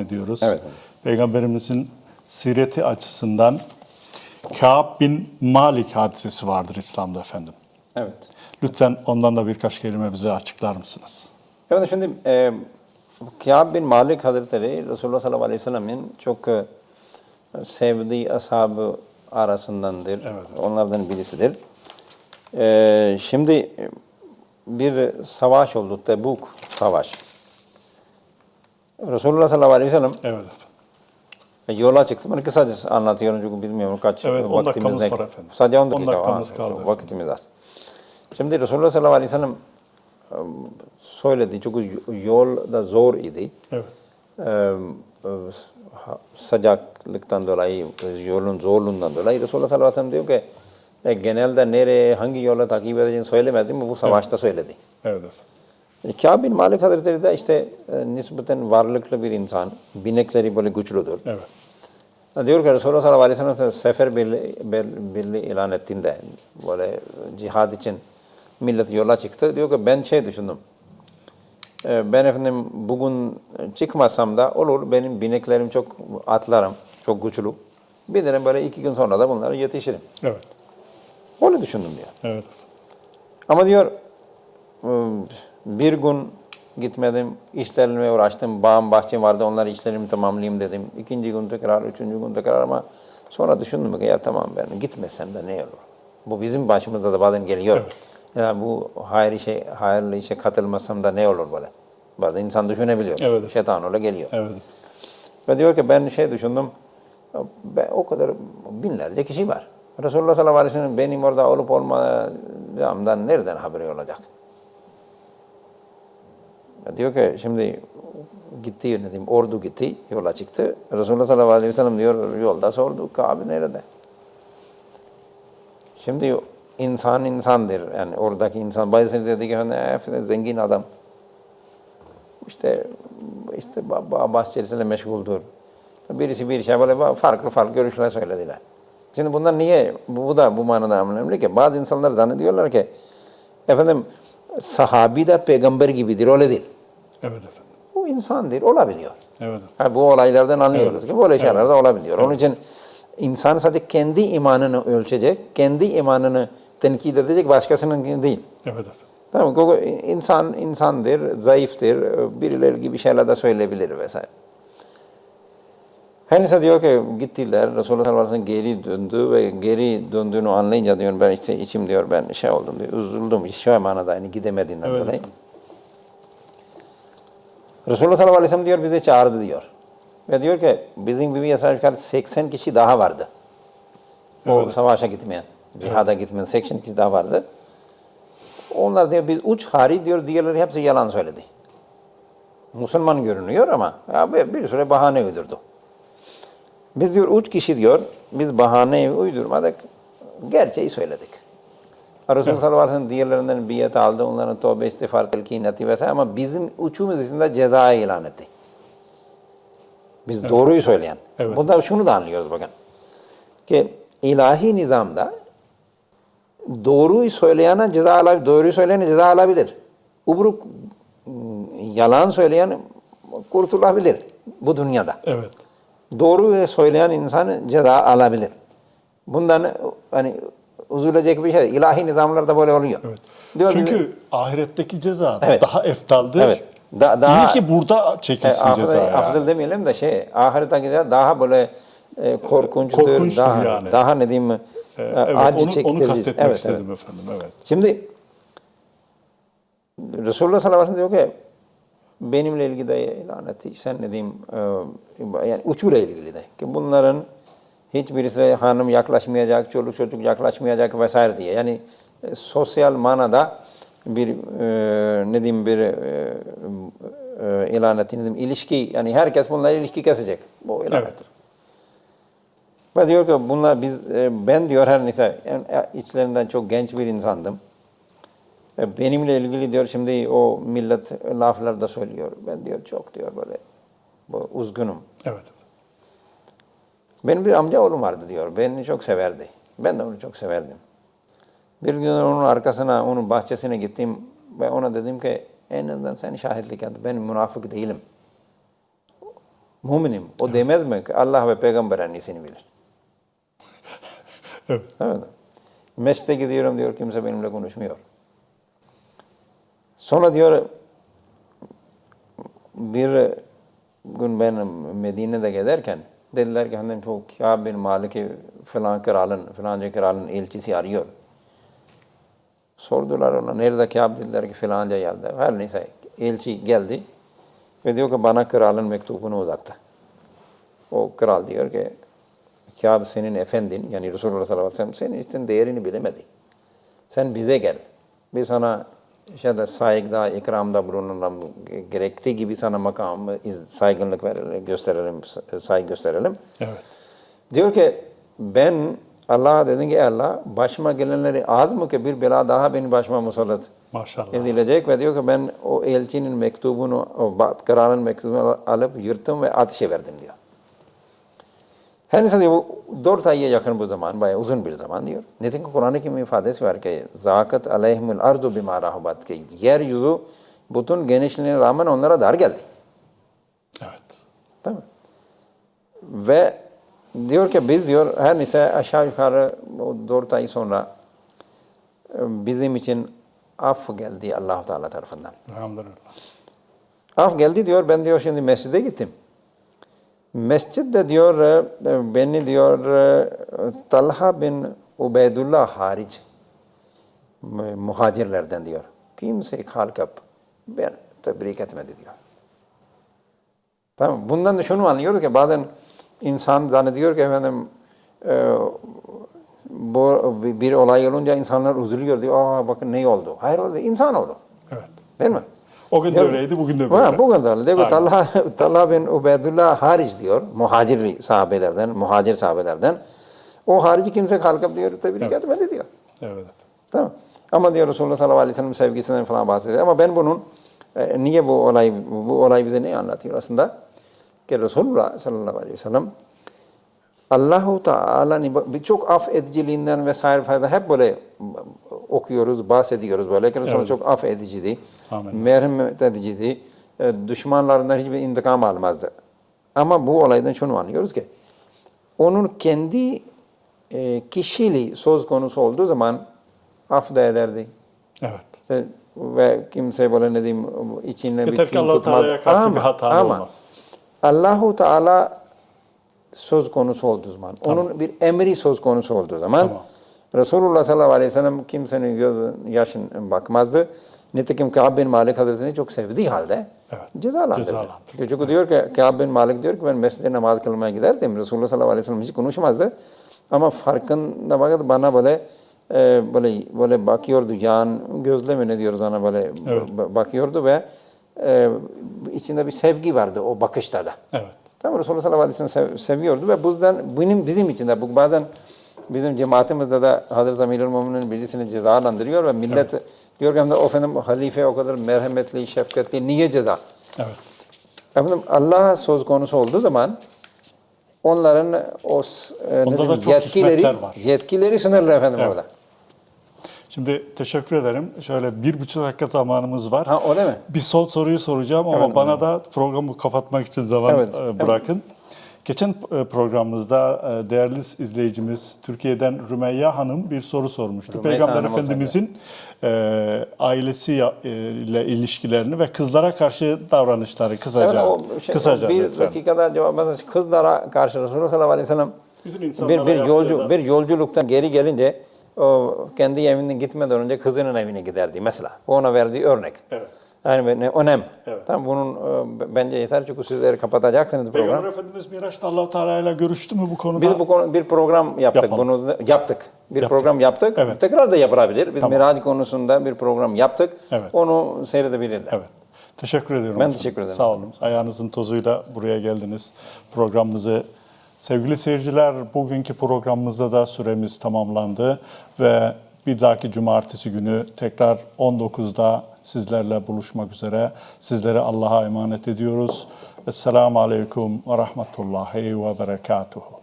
ediyoruz. Evet. Peygamberimizin sireti açısından Kâb bin Malik hadisesi vardır İslam'da efendim. Evet. Lütfen ondan da birkaç kelime bize açıklar mısınız? Evet şimdi e, Kâb bin Malik Hazretleri Resulullah sallallahu aleyhi ve sellemin çok e, sevdiği ashabı arasındandır. Evet. Onlardan birisidir. E, şimdi bir savaş oldu, Tebuk savaş. Resulullah sallallahu aleyhi ve sellem Evet efendim. E, Yola çıktım. Bunu kısaca anlatıyorum çünkü bilmiyorum kaç Evet, vaktimiz dakikamız ne. var efendim. Sadece 10 On dakika. dakikamız Aa, kaldı çok. Vaktimiz az. Şimdi Resulullah sallallahu aleyhi ve sellem söyledi çünkü yol da zor idi. Evet. E, e, ha- Sıcaklıktan dolayı, yolun zorluğundan dolayı Resulullah sallallahu aleyhi ve sellem diyor ki e, genelde nereye, hangi yola takip edeceğini söylemedi mi bu savaşta söyledi. Evet E, Kâb bin Malik Hazretleri de işte e, nispeten varlıklı bir insan. Binekleri böyle güçlüdür. Evet. Diyor ki Resulullah sallallahu aleyhi ve sellem sefer birliği, bir- birliği ilan ettiğinde böyle cihad için millet yola çıktı. Diyor ki ben şey düşündüm. e, Ben efendim bugün çıkmasam da olur benim bineklerim çok atlarım çok güçlü. Bir dedim böyle iki gün sonra da bunlara yetişirim. Evet. Öyle düşündüm diyor. Evet. Ama diyor bir gün gitmedim, işlerime uğraştım, bağım bahçem vardı, onları işlerimi tamamlayayım dedim. İkinci gün tekrar, üçüncü gün tekrar ama sonra düşündüm ki ya tamam ben gitmesem de ne olur? Bu bizim başımıza da bazen geliyor. Evet. Ya bu hayır işe, hayırlı işe katılmasam da ne olur böyle? Bazen insan düşünebiliyor. Evet. Şeytan öyle geliyor. Evet. Ve diyor ki ben şey düşündüm, ben, o kadar binlerce kişi var. Resulullah sallallahu aleyhi ve sellem benim orada olup olmayacağımdan nereden haberi olacak? Diyor ki şimdi gitti ne diyeyim, ordu gitti, yola çıktı. Resulullah sallallahu aleyhi ve sellem diyor yolda sordu, Kabe nerede? Şimdi insan insandır. Yani oradaki insan bazıları dedi ki "Eh, zengin adam. İşte işte ba- ba- bahçesiyle meşguldür. Birisi bir şey böyle farklı farklı görüşler söylediler. Şimdi bunlar niye? Bu da bu manada önemli ki bazı insanlar zannediyorlar ki efendim sahabi de peygamber gibidir öyle değil. Evet efendim. Bu insandır olabiliyor. Evet. Ha, bu olaylardan anlıyoruz Evet. ki böyle şeyler de olabiliyor. Onun için insan sadece kendi imanını ölçecek, kendi imanını tenkit edecek, başkasının değil. Evet efendim. Tamam? İnsan insandır, zayıftır, birileri gibi şeyler de söyleyebilir vesaire. Neyse diyor ki gittiler, Resulullah sallallahu aleyhi ve sellem geri döndü ve geri döndüğünü anlayınca diyor ben işte içim diyor ben şey oldum diyor, üzüldüm şu manada yani gidemediğinden Evet. dolayı. Resulullah sallallahu aleyhi ve sellem diyor bizi çağırdı diyor. Ve diyor ki bizim gibi aşağı yukarı 80 kişi daha vardı. O Evet. savaşa gitmeyen, cihada gitmeyen 80 kişi daha vardı. Onlar diyor biz uç hari diyor diğerleri hepsi yalan söyledi. Müslüman görünüyor ama ya bir süre bahane uydurdu. Biz diyor üç kişi diyor biz bahaneyi uydurmadık gerçeği söyledik. Resulullah sallallahu aleyhi ve sellem diğerlerinden biyet aldı, onların tövbe istiğfar telkin etti vesaire ama bizim üçümüz için de ceza ilan etti. Biz doğruyu söyleyen. Evet. Bunda şunu da anlıyoruz bakın. Ki ilahi nizamda doğruyu söyleyene ceza alabilir, doğruyu söyleyene ceza alabilir. Ubruk yalan söyleyen kurtulabilir bu dünyada. Evet. Doğruyu söyleyen insan ceza alabilir. Bundan hani üzülecek bir şey. İlahi nizamlarda böyle oluyor. Evet. Diyor Çünkü bize- ahiretteki ceza Evet. daha eftaldir. Evet. Da- daha- İyi ki burada e, çekilsin afdal, ceza. yani. afdal demeyelim de şey ahiretteki ceza daha böyle e, korkunçtur, Korkunçtur daha, yani. daha ne diyeyim Ee, e, evet, acı onu, onu çektirici. kastetmek Evet, evet. istedim efendim. Evet. Şimdi Resulullah sallallahu aleyhi ve sellem diyor ki benimle ilgili de ilan etti. Sen ne diyeyim e, yani uçuyla ilgili de. Ki bunların hiçbirisi hanım yaklaşmayacak, çoluk çocuk yaklaşmayacak vesaire diye. Yani e, sosyal manada bir e, ne diyeyim bir e, e, ilan etti. Ne diyeyim, ilişki yani herkes bunlarla ilişki kesecek. Bu ilan Evet. Ve diyor ki bunlar biz e, ben diyor her neyse yani içlerinden çok genç bir insandım. E, Benimle ilgili diyor şimdi o millet laflar da söylüyor. Ben diyor çok diyor böyle bu, üzgünüm. Evet. Benim bir amca oğlum vardı diyor. Beni çok severdi. Ben de onu çok severdim. Bir gün onun arkasına, onun bahçesine gittim ve ona dedim ki en azından sen şahitlik et. Ben münafık değilim. Müminim. O demez mi ki Allah ve peygamber en iyisini bilir. Evet. Evet. Mescide gidiyorum diyor kimse benimle konuşmuyor. Sonra diyor bir gün ben Medine'de gezerken dediler ki hani bu Kâb bin Malik'i falan kralın, falanca kralın elçisi arıyor. Sordular ona nerede Kâb dediler ki falanca yerde. Her neyse elçi geldi ve diyor ki bana kralın mektubunu uzattı. O kral diyor ki Kâb senin efendin yani Resulullah sallallahu aleyhi ve sellem senin için değerini bilemedi. Sen bize gel. Biz sana işte saygıda, ikramda bulunalım, gerektiği gibi sana makam, iz- saygınlık verelim, gösterelim, saygı gösterelim. Evet. Diyor ki ben Allah'a dedim ki "Ey Allah başıma gelenleri az mı ki bir bela daha benim başıma musallat Maşallah. edilecek ve diyor ki ben o elçinin mektubunu, o kralın mektubunu alıp yırttım ve ateşe verdim diyor. Her neyse bu dört aya yakın bu zaman, bayağı uzun bir zaman diyor. Nitekim Kur'an-ı Kerim ifadesi var ki, zakat aleyhimul ardu bima rahabat ki, yeryüzü bütün genişliğine rağmen onlara dar geldi. Evet. Değil mi? Ve diyor ki biz diyor her neyse aşağı yukarı o dört ay sonra e, bizim için af geldi allah Teala tarafından. Elhamdülillah. Af geldi diyor ben diyor şimdi mescide gittim. Mescitte diyor e, beni diyor e, Talha bin Ubeydullah hariç mu- muhacirlerden diyor. Kimse kalkıp ben tebrik etmedi diyor. Tamam. Bundan da şunu anlıyoruz ki bazen insan zannediyor ki efendim e, bu bir olay olunca insanlar üzülüyor diyor. Aa bakın ne oldu? Hayır oldu. İnsan oldu. Evet. Değil mi? O gün de öyleydi, bugün de böyle. Ha, bugün de öyle. Diyor. Talha, Talha bin Ubeydullah hariç diyor. Muhacir sahabelerden, muhacir sahabelerden. O harici kimse kalkıp diyor tebrik Evet. etmedi diyor. Evet. Tamam. Ama diyor Resulullah sallallahu aleyhi ve sellem sevgisinden falan bahsediyor. Ama ben bunun e, niye bu olay bu olay bize ne anlatıyor aslında? Ki Resulullah sallallahu aleyhi ve sellem Allahu Teala'nın birçok af ediciliğinden vesaire fayda hep böyle okuyoruz, bahsediyoruz böyle. Ki Resulullah Evet. çok af ediciydi, Amin. merhamet ediciydi. E, Düşmanlarından hiçbir intikam almazdı. Ama bu olaydan şunu anlıyoruz ki onun kendi e, kişiliği söz konusu olduğu zaman af da ederdi. Evet. İşte ve kimse böyle ne diyeyim içinde bir kin tutmaz. Ama- bir hata ama olmasın. Allahu Teala söz konusu olduğu zaman, onun bir emri söz konusu olduğu zaman Tamam. Resulullah sallallahu aleyhi ve sellem kimsenin göz yaşın bakmazdı. Nitekim Kâb bin Malik Hazretini çok sevdiği halde Evet. cezalandırdı. Cezalandırdı. Çünkü, çünkü diyor ki Kâb bin Malik diyor ki ben mescide namaz kılmaya giderdim. Resulullah sallallahu aleyhi ve sellem hiç konuşmazdı. Ama farkında bakın bana böyle e, böyle böyle bakıyordu yan gözle mi ne diyoruz ona böyle Evet. ba- bakıyordu ve e, içinde bir sevgi vardı o bakışta da. Evet. Tamam Resulullah sallallahu aleyhi ve sellem sev- seviyordu ve bizden benim bizim için de bu bazen bizim cemaatimizde de Hazreti Amirül Müminin birisini cezalandırıyor ve millet diyor ki "Efendim, efendim halife o kadar merhametli, şefkatli niye ceza? Evet. Efendim Allah söz konusu olduğu zaman onların o e, çok yetkileri var. yetkileri sınırlı efendim Evet. orada. Şimdi teşekkür ederim. Şöyle bir buçuk dakika zamanımız var. Ha öyle mi? Bir son soruyu soracağım ama Evet, bana da programı kapatmak için zaman Evet, e, evet. Geçen e, programımızda e, değerli izleyicimiz Türkiye'den Rümeyya Hanım bir soru sormuştu. Rümeysa Peygamber Hanım Efendimizin e, ailesi ya- e, ile ilişkilerini ve kızlara karşı davranışları kısaca Evet, o şey- kısaca bir lütfen. dakikada cevap mesela kızlara karşı Resulullah sallallahu aleyhi ve sellem bir, bir yolcu bir yolculuktan geri gelince o kendi evine gitmeden önce kızının evine giderdi mesela. Ona verdiği örnek. Evet. Yani önem. Evet. Tamam bunun e, bence yeter çünkü sizler kapatacaksınız Peygamber program. Efendimiz Miraç'ta Allah Teala ile görüştü mü bu konuda? Biz bu konu bir program yaptık. Yapalım. Bunu da- yaptık. Bir Yaptık. program yaptık. Evet. Tekrar da yapılabilir. Biz Tamam. Miraç konusunda bir program yaptık. Evet. Onu seyredebilirler. Evet. Teşekkür ediyorum. Ben hocam. teşekkür ederim. Sağ olun. Ayağınızın tozuyla buraya geldiniz. Programımızı Sevgili seyirciler, bugünkü programımızda da süremiz tamamlandı ve bir dahaki cumartesi günü tekrar 19'da sizlerle buluşmak üzere. Sizleri Allah'a emanet ediyoruz. Esselamu Aleyküm ve Rahmetullahi ve Berekatuhu.